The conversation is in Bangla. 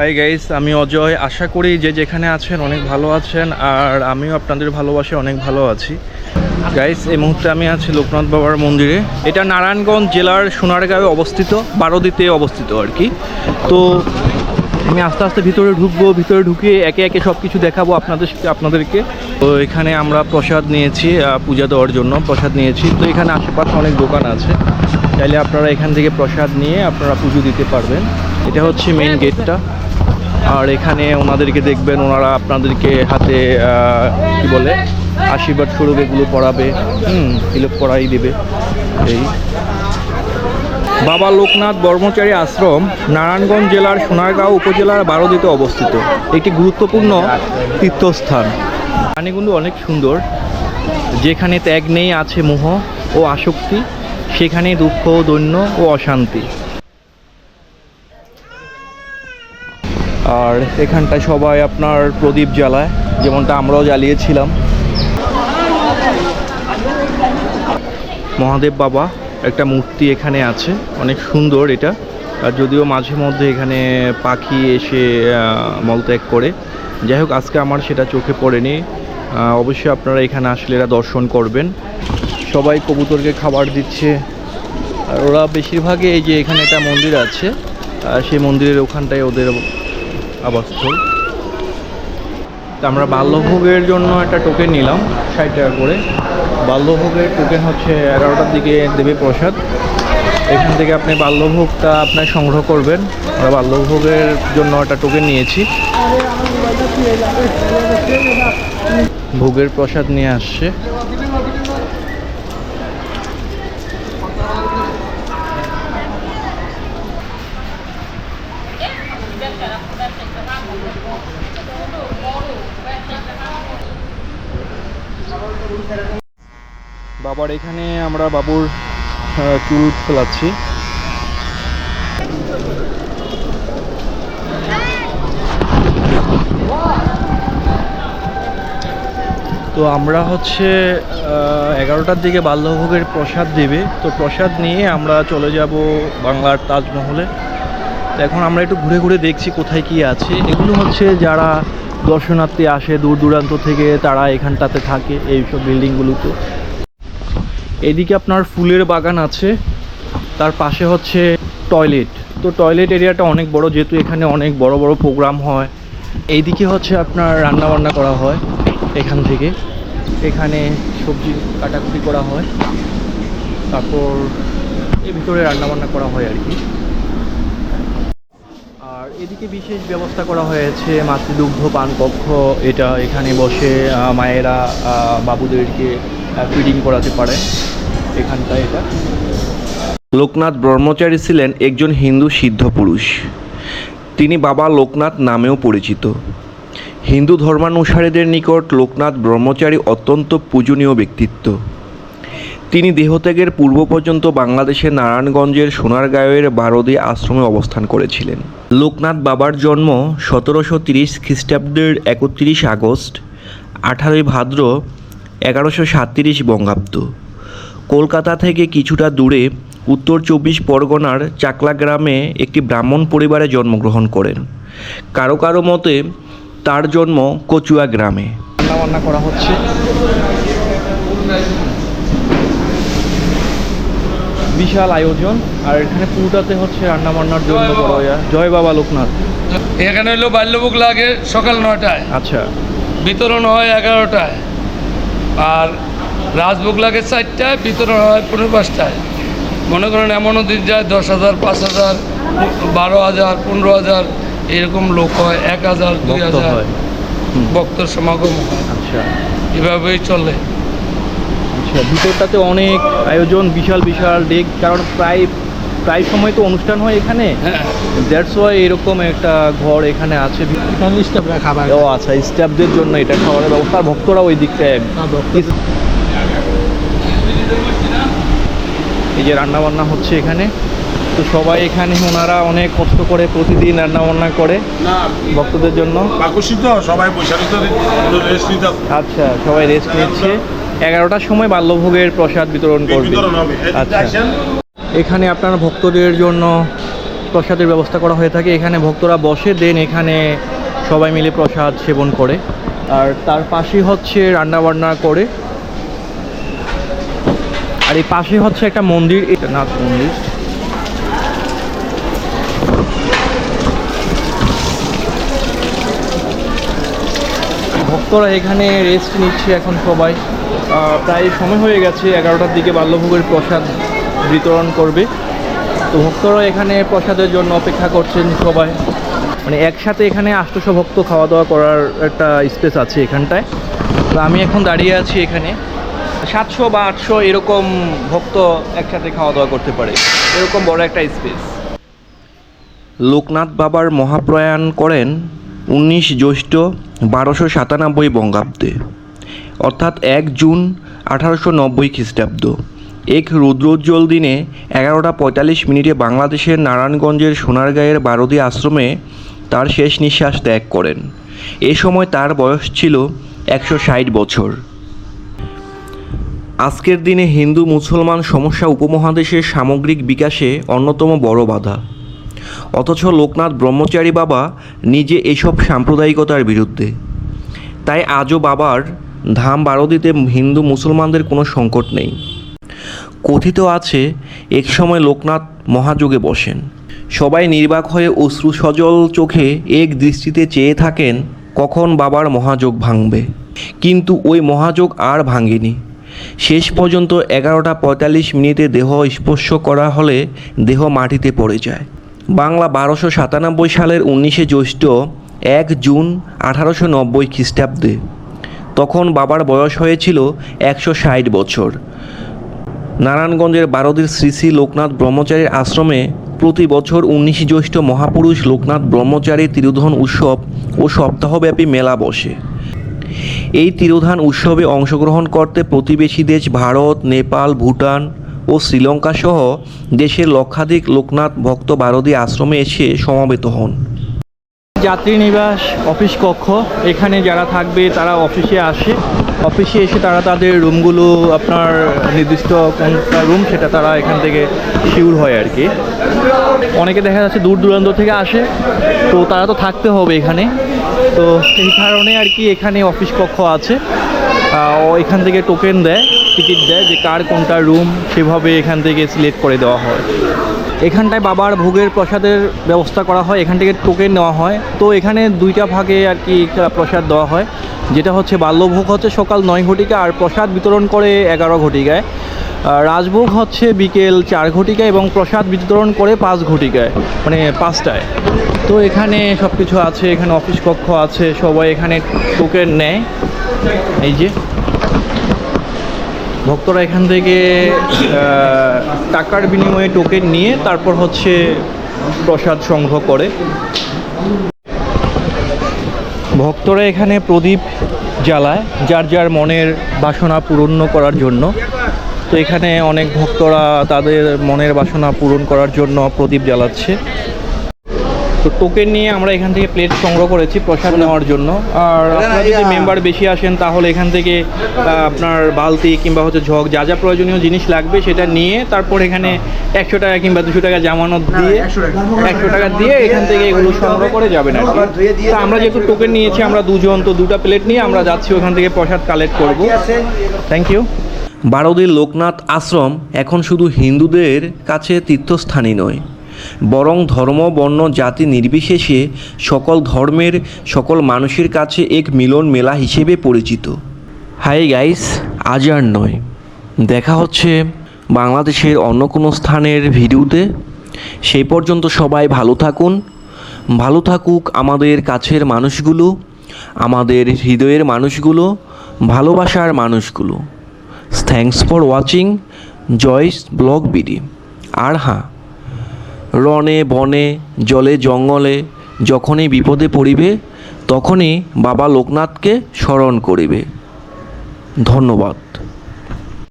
হাই গাইস আমি অজয়। আশা করি যে যেখানে আছেন অনেক ভালো আছেন, আর আমিও আপনাদের ভালোবাসে অনেক ভালো আছি। গাইস এই মুহূর্তে আমি আছি লোকনাথ বাবার মন্দিরে। এটা নারায়ণগঞ্জ জেলার সোনারগাঁয়ে অবস্থিত, বারোদিতে অবস্থিত আর কি। তো আমি আস্তে আস্তে ভিতরে ঢুকবো, ভিতরে ঢুকে একে একে সব কিছু দেখাবো আপনাদের আপনাদেরকে। তো এখানে আমরা প্রসাদ নিয়েছি পূজা দেওয়ার জন্য প্রসাদ নিয়েছি। তো এখানে আশেপাশে অনেক দোকান আছে। চাইলে আপনারা এখান থেকে প্রসাদ নিয়ে আপনারা পুজো দিতে পারবেন। এটা হচ্ছে মেইন গেটটা আর এখানে ওনাদেরকে দেখবেন, ওনারা আপনাদেরকে হাতে কি বলে, আশীর্বাদ স্বরূপ এগুলো পড়াবে। হুম এগুলো পড়াই দেবে। এই। বাবা লোকনাথ ব্রহ্মচারী আশ্রম, নারায়ণগঞ্জ জেলার সোনারগাঁও উপজেলার বারোদিতে অবস্থিত। একটি গুরুত্বপূর্ণ তীর্থস্থান। পানিগুলো অনেক সুন্দর। যেখানে ত্যাগ নেই, আছে মোহ ও আসক্তি। সেখানে দুঃখ, দৈন্য ও অশান্তি। আর এখানটায় সবাই আপনার প্রদীপ জ্বালায়, যেমনটা আমরাও জ্বালিয়েছিলাম। মহাদেব বাবা, একটা মূর্তি এখানে আছে, অনেক সুন্দর এটা। আর যদিও মাঝে মধ্যে এখানে পাখি এসে মলত্যাগ করে। যাই হোক, আজকে আমার সেটা চোখে পড়েনি। অবশ্যই আপনারা এখানে আসলে এরা দর্শন করবেন। সবাই কবুতরকে খাবার দিচ্ছে। আর ওরা বেশিরভাগই এই যে এখানে একটা মন্দির আছে। সেই মন্দিরের ওখানটায় ওদের আবাসস্থল তা আমরা বাল্যভোগের জন্য একটা টোকেন নিলাম, ষাট টাকা করে। বাল্যভোগের টোকেন হচ্ছে এগারোটার দিকে দেবে প্রসাদ। এখান থেকে আপনি বাল্যভোগটা আপনার সংগ্রহ করবেন। আমরা বাল্যভোগের জন্য একটা টোকেন নিয়েছি। ভোগের প্রসাদ নিয়ে আসছে। বাবার এখানে আমরা বাবুর চুল ফেলাচ্ছি। তো আমরা হচ্ছে এগারোটার দিকে বাল্যভোগের প্রসাদ দেবে। তো প্রসাদ নিয়ে আমরা চলে যাব বাংলার তাজমহলে। তো এখন আমরা একটু ঘুরে ঘুরে দেখছি কোথায় কি আছে। এগুলো হচ্ছে যারা দর্শনার্থী আসে দূর দূরান্ত থেকে, তারা এখানটাতে থাকে এইসব বিল্ডিংগুলোতে। এদিকে আপনার ফুলের বাগান আছে, তার পাশে হচ্ছে টয়লেট। তো টয়লেট এরিয়াটা অনেক বড়, যেহেতু এখানে অনেক বড় বড় প্রোগ্রাম হয়। এইদিকে হচ্ছে আপনার রান্না বান্না করা হয়, এখান থেকে। এখানে সবজি কাটাকুটি করা হয়। তারপর এর ভিতরে রান্না বান্না করা হয় আর কি। এদিকে বিশেষ ব্যবস্থা করা হয়েছে মাতৃদুগ্ধ পান কক্ষ, এটা এখানে বসে মায়েরা বাবুদেরকে ফিডিং করাতে পারে। এখানটা এটা। লোকনাথ ব্রহ্মচারী ছিলেন একজন হিন্দু সিদ্ধ পুরুষ। তিনি বাবা লোকনাথ নামেও পরিচিত। হিন্দু ধর্মানুসারীদের নিকট লোকনাথ ব্রহ্মচারী অত্যন্ত পূজনীয় ব্যক্তিত্ব। তিনি দেহত্যাগের পূর্ব পর্যন্ত বাংলাদেশের নারায়ণগঞ্জের সোনারগাঁয়ের বারদী আশ্রমে অবস্থান করেছিলেন। লোকনাথ বাবার জন্ম সতেরোশো তিরিশ খ্রিস্টাব্দের একত্রিশ আগস্ট, আঠারোই ভাদ্র এগারোশো সাতত্রিশ বঙ্গাব্দ। কলকাতা থেকে কিছুটা দূরে উত্তর চব্বিশ পরগনার চাকলা গ্রামে একটি ব্রাহ্মণ পরিবারে জন্মগ্রহণ করেন। কারও কারও মতে তার জন্ম কচুয়া গ্রামে। রান্না করা হচ্ছে। বিশাল আয়োজন আর এখানে পুরোটাতে হচ্ছে রান্না বান্নার জন্য বড়। জয় বাবা লোকনাথ। এখানে হলো বাল্যভোগ লাগে সকাল নয়টায়। আচ্ছা। বিতরণ হয় এগারোটায়। আর রাজভোগ লাগে চারটায় বিতরণ হয় পনেরো পাঁচটায়। মনে করেন এমনও দিন যায় দশ হাজার পাঁচ হাজার বারো হাজার পনেরো হাজার এরকম লোক হয় এক হাজার দুই হাজার হয়। হুম, সমাগম হয়। আচ্ছা। এভাবেই চলে। আচ্ছা ভিতরটাতে অনেক আয়োজন বিশাল বিশাল ডেক কারণ প্রায় প্রায় সময় তো অনুষ্ঠান হয় এখানে। হ্যাঁ দ্যাটস ওয়াই এরকম একটা ঘর এখানে আছে। স্টাফরা খাবার ও আচ্ছা স্টাফদের জন্য এটা খাবারের ব্যবস্থা। ভক্তরা ওই দিকটায় এই যে রান্নাবান্না হচ্ছে এখানে। তো সবাই এখানে ওনারা অনেক কষ্ট করে প্রতিদিন রান্না বান্না করে ভক্তদের জন্য। সবাই আচ্ছা সবাই রেস্ট নিচ্ছে। এগারোটার সময় বাল্যভোগের প্রসাদ বিতরণ করবে। আচ্ছা। এখানে আপনার ভক্তদের জন্য প্রসাদের ব্যবস্থা করা হয়ে থাকে। এখানে ভক্তরা বসে দেন এখানে সবাই মিলে প্রসাদ সেবন করে। আর তার পাশেই হচ্ছে রান্না বান্না করে। আর এই পাশে হচ্ছে একটা মন্দির। এটা নাথ মন্দির। ভক্তরা এখানে রেস্ট নিচ্ছে এখন সবাই। প্রায় সময় হয়ে গেছে, এগারোটার দিকে বাল্যভোগের প্রসাদ বিতরণ করবে। তো ভক্তরা এখানে প্রসাদের জন্য অপেক্ষা করছেন সবাই। মানে একসাথে এখানে আষ্টশো ভক্ত খাওয়া দাওয়া করার একটা স্পেস আছে এখানটায়। তো আমি এখন দাঁড়িয়ে আছি এখানে। সাতশো বা আটশো এরকম ভক্ত একসাথে খাওয়া দাওয়া করতে পারে। এরকম বড় একটা স্পেস। লোকনাথ বাবার মহাপ্রয়াণ করেন উনিশ জ্যৈষ্ঠ বারোশো সাতানব্বই বঙ্গাব্দে। অর্থাৎ এক জুন আঠারোশো নব্বই খ্রিস্টাব্দ। এক রুদ্রোজ্জ্বল দিনে এগারোটা পঁয়তাল্লিশ মিনিটে বাংলাদেশের নারায়ণগঞ্জের সোনারগাঁয়ের বারদি আশ্রমে তার শেষ নিঃশ্বাস ত্যাগ করেন। এ সময় তার বয়স ছিল একশো ষাট বছর। আজকের দিনে হিন্দু মুসলমান সমস্যা উপমহাদেশের সামগ্রিক বিকাশে অন্যতম বড় বাধা। অথচ লোকনাথ ব্রহ্মচারী বাবা নিজে এসব সাম্প্রদায়িকতার বিরুদ্ধে। তাই আজও বাবার ধাম বারদিতে হিন্দু মুসলমানদের কোনো সংকট নেই। কথিত আছে, এক সময় লোকনাথ মহাযোগে বসেন। সবাই নির্বাক হয়ে অশ্রু সজল চোখে এক দৃষ্টিতে চেয়ে থাকেন, কখন বাবার মহাযোগ ভাঙবে। কিন্তু ওই মহাযোগ আর ভাঙেনি। শেষ পর্যন্ত এগারোটা পঁয়তাল্লিশ মিনিটে দেহ স্পর্শ করা হলে দেহ মাটিতে পড়ে যায়। বাংলা বারোশো সাতানব্বই সালের উনিশে জ্যৈষ্ঠ, এক জুন আঠারোশো নব্বই খ্রিস্টাব্দে। তখন বাবার বয়স হয়েছিল একশো ষাট বছর। নারায়ণগঞ্জের বারদির শ্রী শ্রী লোকনাথ ব্রহ্মচারীর আশ্রমে প্রতি বছর উনিশ জ্যৈষ্ঠ মহাপুরুষ লোকনাথ ব্রহ্মচারী তিরোধন উৎসব ও সপ্তাহব্যাপী মেলা বসে। এই তিরোধান উৎসবে অংশগ্রহণ করতে প্রতিবেশী দেশ ভারত, নেপাল, ভুটান ও শ্রীলঙ্কা সহ দেশের লক্ষাধিক লোকনাথ ভক্ত বারদী আশ্রমে এসে সমবেত হন। যাত্রী নিবাস, অফিস কক্ষ, এখানে যারা থাকবে তারা অফিসে আসে। অফিসে এসে তারা তাদের রুমগুলো, আপনার নির্দিষ্ট কোনটা রুম সেটা তারা এখান থেকে শিউর হয় আর কি। অনেকে দেখা যাচ্ছে দূর দূরান্ত থেকে আসে, তো তারা তো থাকতে হবে এখানে। তো সেই কারণে আর কি এখানে অফিস কক্ষ আছে। এখান থেকে টোকেন দেয়, টিকিট দেয় যে কার কোনটা রুম সেভাবে এখান থেকে সিলেক্ট করে দেওয়া হয়। এখানটায় বাবার ভোগের প্রসাদের ব্যবস্থা করা হয়, এখান থেকে টোকেন নেওয়া হয়। তো এখানে দুইটা ভাগে আর কি প্রসাদ দেওয়া হয়। যেটা হচ্ছে বাল্যভোগ হচ্ছে সকাল নয় ঘটিকা আর প্রসাদ বিতরণ করে এগারো ঘটিকায়। রাজভোগ হচ্ছে বিকেল চার ঘটিকায় এবং প্রসাদ বিতরণ করে পাঁচ ঘটিকায় মানে পাঁচটায়। তো এখানে সব কিছু আছে, এখানে অফিস কক্ষ আছে, সবাই এখানে টোকেন নেয়। এই যে। ভক্তরা এখান থেকে টাকার বিনিময়ে টোকেন নিয়ে তারপর হচ্ছে প্রসাদ সংগ্রহ করে। ভক্তরা এখানে প্রদীপ জ্বালায়, যার যার মনের বাসনা পূরণ করার জন্য। তো এখানে অনেক ভক্তরা তাদের মনের বাসনা পূরণ করার জন্য প্রদীপ জ্বালাচ্ছে। তো টোকেন নিয়ে আমরা এখান থেকে প্লেট সংগ্রহ করেছি প্রসাদ নেওয়ার জন্য। আর আপনারা যদি মেম্বার বেশি আসেন তাহলে এখান থেকে আপনার বালতি কিংবা হচ্ছে ঝগ যা যা প্রয়োজনীয় জিনিস লাগবে সেটা নিয়ে তারপর এখানে একশো টাকা কিংবা দুশো টাকা জামানত দিয়ে একশো টাকা। দিয়ে এখান থেকে এগুলো সংগ্রহ করে যাবেন আর কি। তো আমরা যেহেতু টোকেন নিয়েছি আমরা দুজন তো দুটা প্লেট নিয়ে আমরা যাচ্ছি ওখান থেকে প্রসাদ কালেক্ট করব। থ্যাংক ইউ বারদীর লোকনাথ আশ্রম এখন শুধু হিন্দুদের কাছে তীর্থস্থানই নয় বরং ধর্ম, বর্ণ, জাতি নির্বিশেষে সকল ধর্মের, সকল মানুষের কাছে এক মিলন মেলা হিসেবে পরিচিত। হাই গাইস, আজ আর নয়। দেখা হচ্ছে বাংলাদেশের অন্য কোনো স্থানের ভিডিওতে। সেই পর্যন্ত সবাই ভালো থাকুন। ভালো থাকুক আমাদের কাছের মানুষগুলো, আমাদের হৃদয়ের মানুষগুলো, ভালোবাসার মানুষগুলো। Thanks for watching Joy's blog BD আর হ্যাঁ রনে বনে জলে জঙ্গলে যখনই বিপদে পড়িবে তখনই বাবা লোকনাথকে স্মরণ করিবে। ধন্যবাদ।